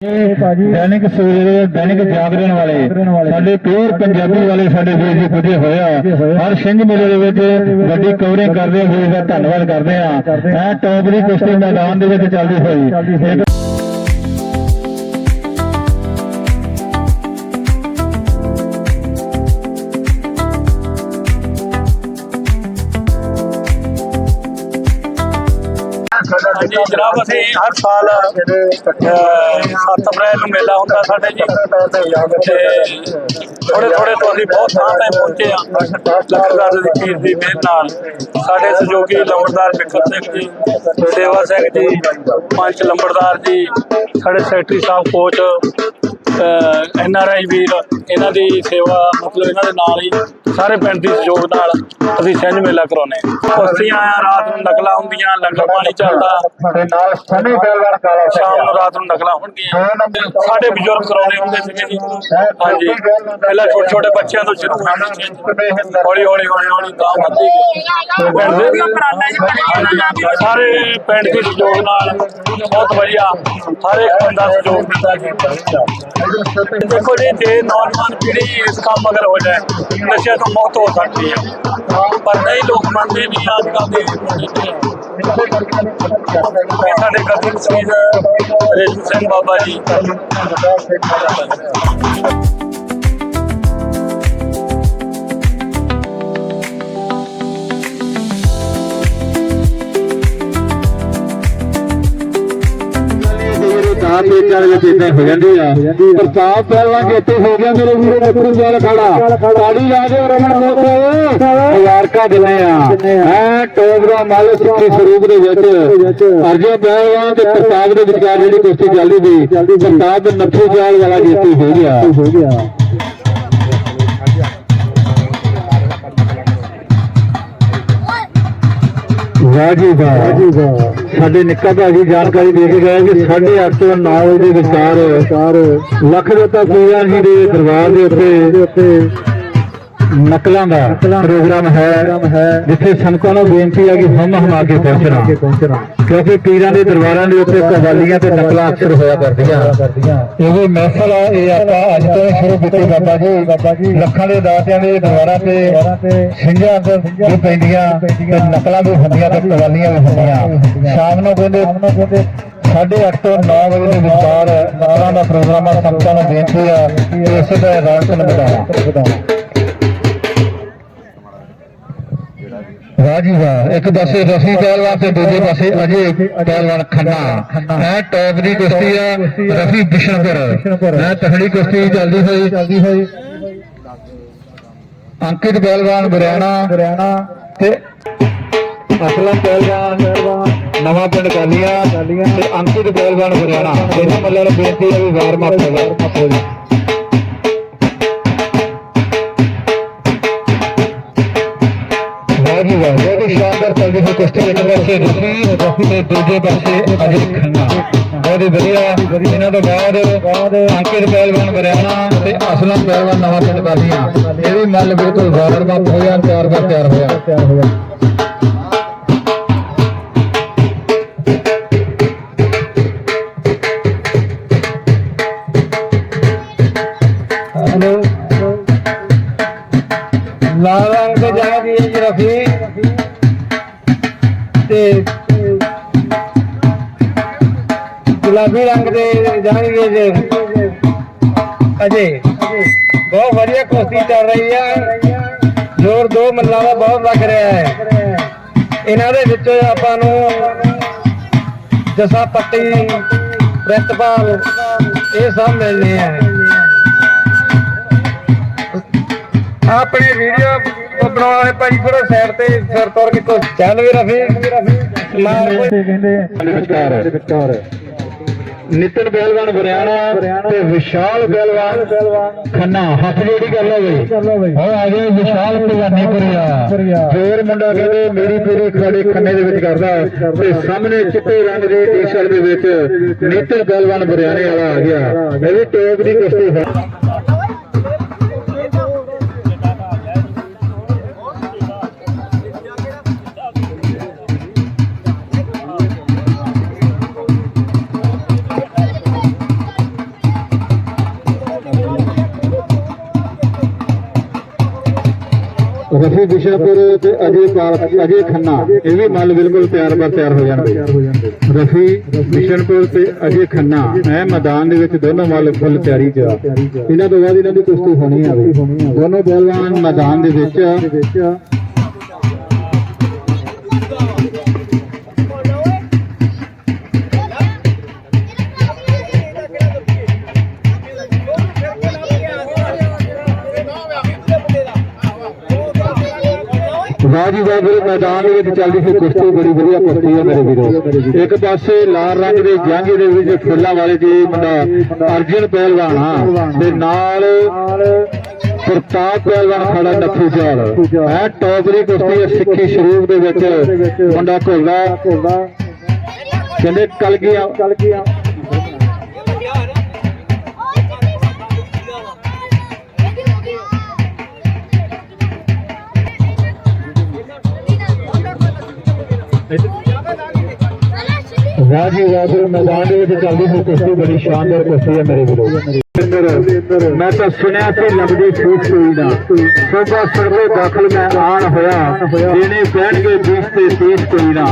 ਦੈਨਿਕ ਸਵੇਰੇ ਦੈਨਿਕ ਜਾਗਰਣ ਵਾਲੇ ਸਾਡੇ ਪਿਓਰ ਪੰਜਾਬੀ ਵਾਲੇ ਸਾਡੇ ਵੀਰ ਜੀ ਪੁੱਜੇ ਹੋਇਆ ਹਰ ਸਿੰਘ ਮੇਲੇ ਦੇ ਵਿੱਚ ਵੱਡੀ ਕਵਰਿੰਗ ਕਰਦੇ ਹੋਏ ਦਾ ਧੰਨਵਾਦ ਕਰਦੇ ਆ। ਇਹ ਟੌਪ ਦੀ ਕੁਸ਼ਤੀ ਮੈਦਾਨ ਦੇ ਵਿੱਚ ਚੱਲਦੀ ਹੋਈ। ਜਨਾਬ ਅਸੀਂ ਹਰ ਸਾਲ 7 ਅਪ੍ਰੈਲ ਨੂੰ ਮੇਲਾ ਹੁੰਦਾ ਸਾਡੇ ਜੀ। ਥੋੜੇ ਥੋੜੇ ਤੋਂ ਅਸੀਂ ਬਹੁਤ ਥਾਂ ਤੇ ਪਹੁੰਚੇ ਆ ਲਖਨਦਾਰ ਦੀ ਪੀਰ ਦੀ ਮਿਹਰ ਨਾਲ। ਸਾਡੇ ਸਹਿਯੋਗੀ ਲੰਬੜਦਾਰ ਬਿਕਰ ਸਿੰਘ ਜੀ ਦੇਵਾ ਸਿੰਘ ਜੀ, ਪੰਚ ਲੰਬੜਦਾਰ ਜੀ, ਸਾਡੇ ਸੈਕਟਰੀ ਸਾਹਿਬ, ਕੋਚ ਐਨ ਆਰ ਆਈ ਵੀਰ ਇਹਨਾਂ ਦੀ ਸੇਵਾ ਮਤਲਬ ਇਹਨਾਂ ਦੇ ਨਾਲ ਹੀ ਸਾਰੇ ਪਿੰਡ ਦੀ ਸਹਿਯੋਗ ਨਾਲ ਅਸੀਂ ਛਿੰਝ ਮੇਲਾ ਕਰਾਉਨੇ ਕੁਸ਼ਤੀਆਂ ਆ ਰਾਤ ਨੂੰ ਨਕਲਾਂ ਹੁੰਦੀਆਂ ਲੰਗਰ ਪਾਣੀ ਚੱਲਦਾ। ਸਾਡੇ ਨਾਲ ਸਨੀ ਪਹਿਲਵਾਨ ਕਾਲਾ ਸ਼ਾਮ ਨੂੰ ਰਾਤ ਨੂੰ ਨਕਲਾਂ ਹੋਣਗੀਆਂ। ਸਾਡੇ ਬਜ਼ੁਰਗ ਕਰਾਉਣੇ ਹੁੰਦੇ ਸੀਗੇ ਜੀ। ਹਾਂਜੀ। ਪਹਿਲਾਂ ਛੋਟੇ ਛੋਟੇ ਬੱਚਿਆਂ ਤੋਂ ਸ਼ੁਰੂ ਸੀ। ਹੌਲੀ ਹੌਲੀ ਹੌਲੀ ਹੌਲੀ ਤਾਂ ਵੱਧਦੀ ਗਈ। ਸਾਰੇ ਪਿੰਡ ਦੇ ਸਹਿਯੋਗ ਨਾਲ ਬਹੁਤ ਵਧੀਆ। ਹਰ ਇੱਕ ਬੰਦਾ ਸਹਿਯੋਗ ਦਿੰਦਾ ਜੀ। ਦੇਖੋ ਜੀ, ਜੇ ਨੌਜਵਾਨ ਪੀੜ੍ਹੀ ਇਸ ਕੰਮ ਅਗਰ ਹੋ ਜਾਏ ਨਸ਼ੇ ਤੋਂ ਮੁਕਤ ਹੋ ਸਕਦੀ ਹੈ। ਪਰ ਨਹੀਂ ਲੋਕ ਮੰਨਦੇ ਨਹੀਂ ਅੱਜ ਕੱਲ੍ਹ ਦੇ ਸਾਡੇ ਕਥਿਤ ਸਿੰਘ ਰੇਸ਼ਮ ਸਿੰਘ ਬਾਬਾ ਜੀ। ਦਾਤ ਦੇ ਚਾਲ ਵਿੱਚ ਇਦਾਂ ਹੋ ਜਾਂਦੀ ਆ। ਪ੍ਰਤਾਪ ਪਹਿਲਵਾਨ ਜਿੱਤੇ ਹੋ ਗਿਆ ਮੇਰੇ ਵੀਰੇ ਨਕਰੂ ਵਾਲ ਖੜਾ। ਤਾੜੀ ਲਾ ਦਿਓ ਰਮਨ ਮੋਕੇ ਮੁਬਾਰਕਾਂ ਦਿੰਦੇ ਆ। ਹੈ ਟੋਪ ਦਾ ਮੱਲ ਸਿੱਖੀ ਸਰੂਪ ਦੇ ਵਿੱਚ। ਅਰਜਨ ਪਹਿਲਵਾਨ ਤੇ ਪ੍ਰਤਾਪ ਦੇ ਵਿਚਕਾਰ ਜਿਹੜੀ ਕੁਸ਼ਤੀ ਚੱਲਦੀ ਸੀ ਪ੍ਰਤਾਪ ਨੱਥੂ ਚਾਲ ਵਾਲਾ ਜੇਤੂ ਹੋ ਗਿਆ। ਵਾਹ ਜੀ ਵਾਹ। ਸਾਡੇ ਨਿੱਕਾ ਭਾਜੀ ਜਾਣਕਾਰੀ ਦੇ ਕੇ ਗਏ ਕਿ 8:30 ਤੋਂ 9 ਵਜੇ ਦੇ ਵਿਚਕਾਰ ਲੱਖ ਰੋਤਾ ਪੂਜਾ ਜੀ ਦੇ ਦਰਬਾਰ ਦੇ ਉੱਤੇ। ਨਕਲਾਂ ਦਾ ਪ੍ਰੋਗਰਾਮ ਹੈ ਜਿੱਥੇ ਸੰਗਤਾਂ ਨੂੰ ਬੇਨਤੀ ਹੈ ਕਿ ਹਮ ਹਮਾ ਕੇ ਪਹੁੰਚਣਾ। ਕਿਉਂਕਿ ਪੀਰਾਂ ਦੇ ਦਰਬਾਰਾਂ ਦੇ ਉੱਤੇ ਕਵਾਲੀਆਂ ਤੇ ਨਕਲਾਂ ਅਕਸਰ ਹੋਇਆ ਕਰਦੀਆਂ। ਇਹ ਮਹਿਫਲ ਆ ਇਹ ਆਪਾਂ ਅੱਜ ਤੋਂ ਸ਼ੁਰੂ ਕੀਤੀ ਬਾਬਾ ਜੀ। ਲੱਖਾਂ ਦੇ ਦਾਤਿਆਂ ਦੇ ਦਰਬਾਰਾਂ ਤੇ ਸਿੰਘਾਂ ਦੇ ਜੋ ਪੈਂਦੀਆਂ ਤੇ ਨਕਲਾਂ ਵੀ ਹੁੰਦੀਆਂ ਤੇ ਕਵਾਲੀਆਂ ਵੀ ਹੁੰਦੀਆਂ। ਸ਼ਾਮ ਨੂੰ ਕਹਿੰਦੇ ਸਾਢੇ ਅੱਠ ਤੋਂ 9 ਵਜੇ ਦੇ ਵਿਚਕਾਰ ਨਾਰਾਂ ਦਾ ਪ੍ਰੋਗਰਾਮ ਆ ਸੰਗਤਾਂ ਨੂੰ ਬੇਨਤੀ ਆ ਇਸੇ ਦਾ ਰੌਣਕ ਨੂੰ ਵਧਾਉਣਾ। ਵਾਹ ਜੀ ਵਾਹ ਇੱਕ ਪਾਸੇ ਰਫੀ ਪਹਿਲਵਾਨ ਤੇ ਦੂਜੇ ਪਾਸੇ ਅਜੇ ਪਹਿਲਵਾਨ ਖੰਨਾ। ਇਹ ਟੌਪ ਦੀ ਕੁਸ਼ਤੀ ਆ ਰਫੀ ਬਿਸ਼ਨਪੁਰ ਇਹ ਤਖੜੀ ਕੁਸ਼ਤੀ ਚੱਲਦੀ ਹੋਈ। ਅੰਕਿਤ ਪਹਿਲਵਾਨ, ਬਰਿਆਣਾ ਬਰਿਆਣਾ ਤੇ ਅਸਲਮ ਪਹਿਲਵਾਨ, ਨਵਾਂ ਪਿੰਡ ਕਾਲੀਆ ਤੇ ਅੰਕਿਤ ਪਹਿਲਵਾਨ, ਬਰਿਆਣਾ। ਇਹਨਾਂ ਮੱਲੇ ਨੂੰ ਬੇਨਤੀ ਹੈ ਵੀ ਵਾਰ ਮਾਫ ਹੋ ਜੀ ਚੱਲਦੀ ਇੱਕ ਪਾਸੇ ਰਫੀ ਤੇ ਦੂਜੇ ਪਾਸੇ ਅਜੇ ਖੰਨਾ ਬਹੁਤ ਹੀ ਵਧੀਆ ਇਹਨਾਂ ਤੋਂ ਬਾਅਦ ਅੰਕਿਤ ਪਹਿਲਵਾਨ ਬਰਿਆਣਾ ਤੇ ਅਸਲਮ ਪਹਿਲਵਾਨ ਨਵਾਂ ਪਿੰਡ ਕਾਲੀਆ ਇਹ ਵੀ ਮੱਲ ਬਿਲਕੁਲ ਵਾਰ ਮਾਫ ਹੋਇਆ ਤਿਆਰ ਬਰ ਤਿਆਰ ਹੋਇਆ ਅਜੇ ਬਹੁਤ ਵਧੀਆ ਕੁਸ਼ਤੀ ਚੱਲ ਰਹੀ ਹੈ ਜ਼ੋਰ ਦੋ ਮੱਲਾਂ ਦਾ ਬਹੁਤ ਲੱਗ ਰਿਹਾ ਹੈ। ਇਹਨਾਂ ਦੇ ਵਿੱਚੋਂ ਆਪਾਂ ਨੂੰ ਜਸਾ ਪੱਟੀ ਪ੍ਰਿਤਪਾਲ ਇਹ ਸਭ ਮਿਲਨੇ ਆ। ਆਪਣੇ ਵੀਡੀਓ ਬਣਾਉਣੇ ਭਾਈ ਥੋੜਾ ਸਾਈਡ ਤੇ ਫਿਰ ਤੁਰ ਕੇ ਕੋਈ ਚੱਲ ਵੀ ਰਫੀ ਮਾਰ ਕੋਈ ਕਹਿੰਦੇ ਵਿਚਕਾਰ ਵਿਚਕਾਰ ਨਿਤਨ ਪਹਿਲਵਾਨ ਬਰਿਆਣਾ ਤੇ ਵਿਸ਼ਾਲ ਪਹਿਲਵਾਨ ਖੰਨਾ। ਹੱਥ ਜੋੜੀ ਕਰ ਲਓ ਬਈ। ਹੋ ਆ ਗਏ ਵਿਸ਼ਾਲ ਭਗਵਾਨੀਪੁਰੀਆ ਫੇਰ ਮੁੰਡਾ ਕਹਿੰਦੇ ਮੇਰੀ ਪੂਰੀ ਖੜੇ ਖੰਨੇ ਦੇ ਵਿੱਚ ਕਰਦਾ। ਤੇ ਸਾਹਮਣੇ ਚਿੱਟੇ ਰੰਗ ਦੇ ਟੀ-ਸ਼ਰਟ ਦੇ ਵਿੱਚ ਨਿਤਨ ਪਹਿਲਵਾਨ ਬਰਿਆਣੇ ਵਾਲਾ ਆ ਗਿਆ। ਇਹ ਵੀ ਟੋਪ ਦੀ ਕੁਸ਼ਤੀ ਹੈ। ਰਫੀ ਬਿਸ਼ਨਪੁਰ ਤੇ ਅਜੇ ਪਾਲ ਅਜੇ ਖੰਨਾ ਇਹ ਵੀ ਮੱਲ ਬਿਲਕੁਲ ਤਿਆਰ ਬਰ ਤਿਆਰ ਹੋ ਜਾਣਗੇ ਰਫੀ ਬਿਸ਼ਨਪੁਰ ਤੇ ਅਜੇ ਖੰਨਾ ਇਹ ਮੈਦਾਨ ਦੇ ਵਿੱਚ ਦੋਨੋਂ ਮੱਲ ਫੁੱਲ ਤਿਆਰੀ 'ਚ। ਇਹਨਾਂ ਤੋਂ ਬਾਅਦ ਇਹਨਾਂ ਦੀ ਕੁਸ਼ਤੀ ਹੋਣੀ ਆ ਵੀ ਦੋਨੋਂ ਪਹਿਲਵਾਨ ਮੈਦਾਨ ਦੇ ਵਿੱਚ ਰਾਜੀ ਬਾਬਰ ਮੈਦਾਨ ਦੇ ਵਿੱਚ ਚੱਲਦੀ ਸੀ ਕੁਸ਼ਤੀ, ਬੜੀ ਵਧੀਆ ਕੁਸ਼ਤੀ ਹੈ ਮੇਰੇ ਵੀਰੋ। ਇੱਕ ਪਾਸੇ ਲਾਲ ਰੰਗ ਦੇ ਜੰਗ ਦੇ ਵਿੱਚ ਫੁੱਲਾਂ ਵਾਲੇ ਜੀ ਮੁੰਡਾ ਅਰਜਨ ਪਹਿਲਵਾਨ ਤੇ ਨਾਲ ਪ੍ਰਤਾਪ ਪਹਿਲਵਾਨ ਖੜਾ ਨੱਥੂ ਚਾਲ। ਇਹ ਟੌਪ ਦੀ ਕੁਸ਼ਤੀ ਹੈ ਸਿੱਖੀ ਸ਼ਰੂਪ ਦੇ ਵਿੱਚ। ਮੁੰਡਾ ਘੋਲਦਾ। ਕਹਿੰਦੇ ਕਲ ਗਿਆ ਕਲ ਜੀ ਰਾਜੀ ਬਾਬਰ ਮੈਦਾਨ ਦੇ ਵਿੱਚ ਚੱਲਦੀ ਸੀ ਕੁਸ਼ਤੀ ਬੜੀ ਸ਼ਾਨਦਾਰ ਕੁਸ਼ਤੀ ਹੈ ਮੇਰੇ ਵੀਰੋ। ਮੈਂ ਤਾਂ ਸੁਣਿਆ ਸੀ ਲੰਬਦੀ ਫੂਟ ਕੋਈ ਨਾ ਸੋਭਾ ਸਰਵੇ ਦਾਖਲ ਮੈਂ ਆਣ ਹੋਇਆ। ਜਿਹਨੇ ਕਹਿਣਗੇ ਬੀਸ ਤੇ ਤੀਸ ਕੋਈ ਨਾ।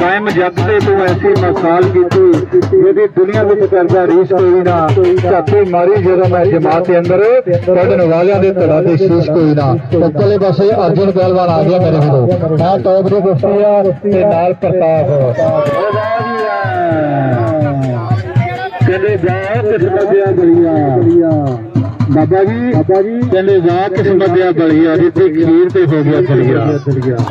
ਕਾਇਮ ਜੱਗ ਤੇ ਤੂੰ ਐਸੀ ਮਸਾਲ ਕੀਤੀ, ਜਿਹਦੀ ਦੁਨੀਆ ਵਿੱਚ ਕਰਦਾ ਰੀਸ ਕੋਈ ਨਾ। ਝਾਤੀ ਮਾਰੀ ਜਦੋਂ ਮੈਂ ਜਮਾਤ ਦੇ ਅੰਦਰ, ਕੱਢਣ ਵਾਲਿਆਂ ਦੇ ਧੜਾ ਤੇ ਸ਼ੀਸ਼ ਕੋਈ ਨਾ। ਉੱਪਰਲੇ ਪਾਸੇ ਅਰਜੁਨ ਪਹਿਲਵਾਨ ਆ ਗਿਆ ਮੇਰੇ ਵੀਰੋ ਮੈਂ ਟੌਪ ਦੇ ਕੁਸ਼ਤੀ ਆ ਤੇ ਨਾਲ ਪ੍ਰਤਾਪ। ਕਹਿੰਦੇ ਜਾ ਕਿਸਮਤ ਦੀਆਂ ਗਲੀਆਂ। ਬਾਬਾ ਜੀ ਬਾਬਾ ਜੀ। ਕਹਿੰਦੇ ਜਾ ਕਿਸਮਤ ਦੀਆਂ ਗਲੀਆਂ ਜਿੱਥੇ ਖੀਰ ਤੇ ਹੋ ਗਿਆ ਚਲੀਆ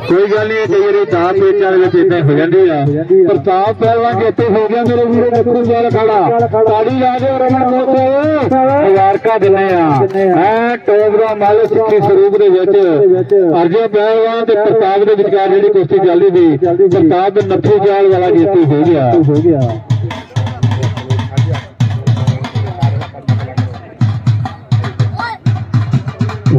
ਕੋਈ ਗੱਲ ਨਹੀਂ ਕਈ ਵਾਰੀ ਦਾਤ ਵੇਚਾਂ ਦੇ ਵਿੱਚ ਇਦਾਂ ਹੋ ਜਾਂਦੀ ਆ। ਪ੍ਰਤਾਪ ਪਹਿਲਵਾਨ ਜੀ ਇੱਥੇ ਹੋ ਗਿਆ ਮੇਰੇ ਵੀਰੋ ਨੱਥੂ ਜਾਲ ਖੜਾ। ਤਾੜੀ ਲਾ ਦਿਓ ਰਮਨ ਮੋਤੇ ਮੁਬਾਰਕਾਂ ਦਿੰਦੇ ਆ। ਐ ਟੋਪ ਦਾ ਮੱਲ ਸਿੱਖੀ ਸਰੂਪ ਦੇ ਵਿੱਚ ਅਰਜਨ ਪਹਿਲਵਾਨ ਤੇ ਪ੍ਰਤਾਪ ਦੇ ਵਿਚਕਾਰ ਜਿਹੜੀ ਕੁਸ਼ਤੀ ਚੱਲਦੀ ਸੀ ਪ੍ਰਤਾਪ ਨੱਥੂ ਜਾਲ ਵਾਲਾ ਜੇਤੂ ਹੋ ਗਿਆ।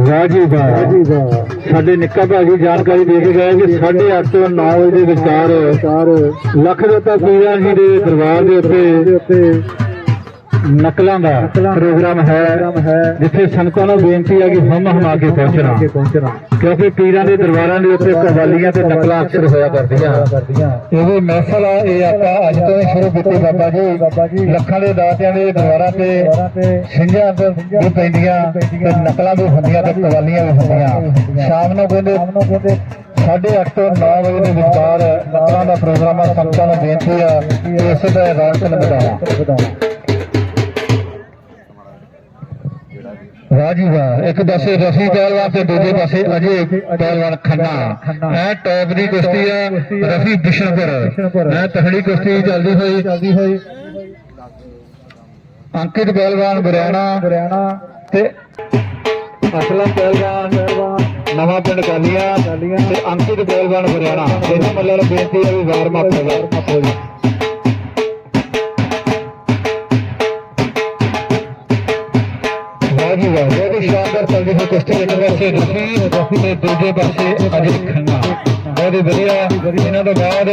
ਵਾਹ ਜੀ ਵਾਹ ਸਾਡੇ ਨਿੱਕਾ ਭਾਜੀ ਜਾਣਕਾਰੀ ਦੇ ਕੇ ਗਏ ਕਿ 8:30 ਤੋਂ 9 ਵਜੇ ਦੇ ਵਿਚਕਾਰ ਲੱਖ ਦਾਤਾ ਪੀਰਾਂ ਜੀ ਦੇ ਦਰਬਾਰ ਦੇ ਉੱਤੇ ਨਕਲਾਂ ਦਾ ਪ੍ਰੋਗਰਾਮ ਹੈ, ਜਿੱਥੇ ਸੰਗਤਾਂ ਨੂੰ ਬੇਨਤੀ ਹੈ ਕਿ ਹਮ ਹਮਾ ਕੇ ਪਹੁੰਚਣਾ। ਕਿਉਂਕਿ ਪੀਰਾਂ ਦੇ ਦਰਬਾਰਾਂ ਦੇ ਉੱਤੇ ਕਵਾਲੀਆਂ ਤੇ ਨਕਲਾਂ ਅਕਸਰ ਹੋਇਆ ਕਰਦੀਆਂ। ਇਹ ਵੀ ਮਹਿਫਲ ਆ, ਇਹ ਆਪਾਂ ਅੱਜ ਤੋਂ ਹੀ ਸ਼ੁਰੂ ਕੀਤੀ ਬਾਬਾ ਜੀ। ਲੱਖਾਂ ਦੇ ਦਾਤਿਆਂ ਦੇ ਦਰਬਾਰਾਂ ਤੇ ਸਿੰਘਾਂ ਤੇ ਵੀ ਪੈਂਦੀਆਂ ਤੇ ਨਕਲਾਂ ਵੀ ਹੁੰਦੀਆਂ ਤੇ ਕਵਾਲੀਆਂ ਵੀ ਹੁੰਦੀਆਂ। ਸ਼ਾਮ ਨੂੰ ਕਹਿੰਦੇ ਸਾਢੇ ਅੱਠ ਤੋਂ 9 ਵਜੇ ਦੇ ਵਿਚਕਾਰ ਨਕਲਾਂ ਦਾ ਪ੍ਰੋਗਰਾਮ ਆ, ਸੰਗਤਾਂ ਨੂੰ ਬੇਨਤੀ ਆ ਕਿ ਇਸੇ ਦਾ ਰੌਣਕ ਵਧਾਉਣਾ ਵਾਹ ਜੀ ਵਾਹ। ਇੱਕ ਪਾਸੇ ਰਫੀ ਪਹਿਲਵਾਨ ਤੇ ਦੂਜੇ ਪਾਸੇ ਅਜੇ ਪਹਿਲਵਾਨ ਖੰਨਾ। ਇਹ ਟੌਪ ਦੀ ਕੁਸ਼ਤੀ ਆ ਰਫੀ ਬਿਸ਼ਨਪੁਰ। ਇਹ ਤਹੜੀ ਕੁਸ਼ਤੀ ਚੱਲਦੀ ਹੋਈ। ਅੰਕਿਤ ਪਹਿਲਵਾਨ ਬਰਿਆਣਾ ਤੇ ਅਸਲਮ ਪਹਿਲਵਾਨ, ਨਵਾਂ ਪਿੰਡ ਕਾਲੀਆਂ ਤੇ ਅੰਕਿਤ ਪਹਿਲਵਾਨ ਬਰਿਆਣਾ। ਇਹਨਾਂ ਮੱਲਾਂ ਨੂੰ ਬੇਨਤੀ ਹੈ ਵੀ ਵਾਰਮ ਅਪ ਹੋ ਕੁਸ਼ਤੀ ਇੱਕ ਪਾਸੇ ਰਫੀ ਦੂਜੇ ਪਾਸੇ ਅਜੇ ਖੰਨਾ। ਬਹੁਤ ਵਧੀਆ। ਇਹਨਾਂ ਤੋਂ ਬਾਅਦ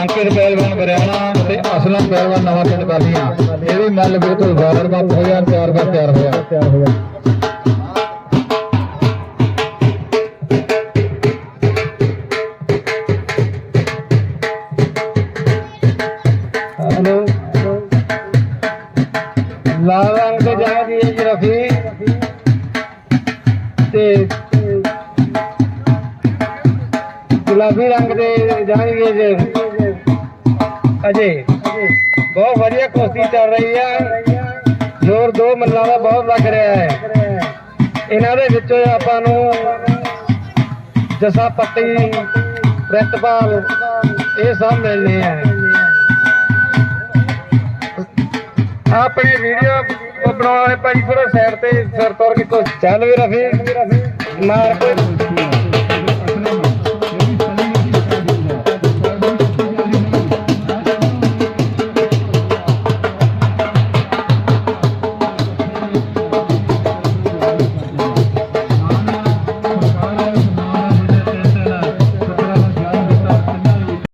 ਅੰਕਿਤ ਪਹਿਲਵਾਨ ਬਰਿਆਣਾ ਤੇ ਅਸਲਮ ਪਹਿਲਵਾਨ ਨਵਾਂ ਪਿੰਡ ਕਾਲੀਆਂ ਇਹ ਵੀ ਮੱਲ ਬਿਲਕੁਲ ਵਾਰ ਵਾਰ ਹੋ ਤਿਆਰ ਬਾਰ ਤਿਆਰ ਹੋਇਆ ਤਿਆਰ ਹੋਇਆ। ਹੈਲੋ। ਲਾਲ ਰਫੀ। ਗੁਲਾਬੀ ਰੰਗ ਦੇ ਜਾਣਗੇ ਜੀ। ਅਜੇ। ਬਹੁਤ ਵਧੀਆ ਕੁਸ਼ਤੀ ਚੱਲ ਰਹੀ ਹੈ ਜ਼ੋਰ ਦੋ ਮੱਲਾਂ ਦਾ ਬਹੁਤ ਲੱਗ ਰਿਹਾ ਹੈ। ਇਹਨਾਂ ਦੇ ਵਿੱਚੋਂ ਆਪਾਂ ਨੂੰ ਜਸਾ ਪੱਟੀ, ਪ੍ਰਿਤਪਾਲ, ਇਹ ਸਭ ਮਿਲਨੇ ਆ। ਆਪਣੇ ਵੀਡੀਓ ਬਣਾਉਣ ਵਾਲੇ ਭਾਈ ਥੋੜਾ ਸਾਈਡ ਤੇ ਸਿਰ ਤੁਰ ਕੇ ਚੱਲ। ਵੀ ਰਫੀ। ਮਾਰ ਕੋਈ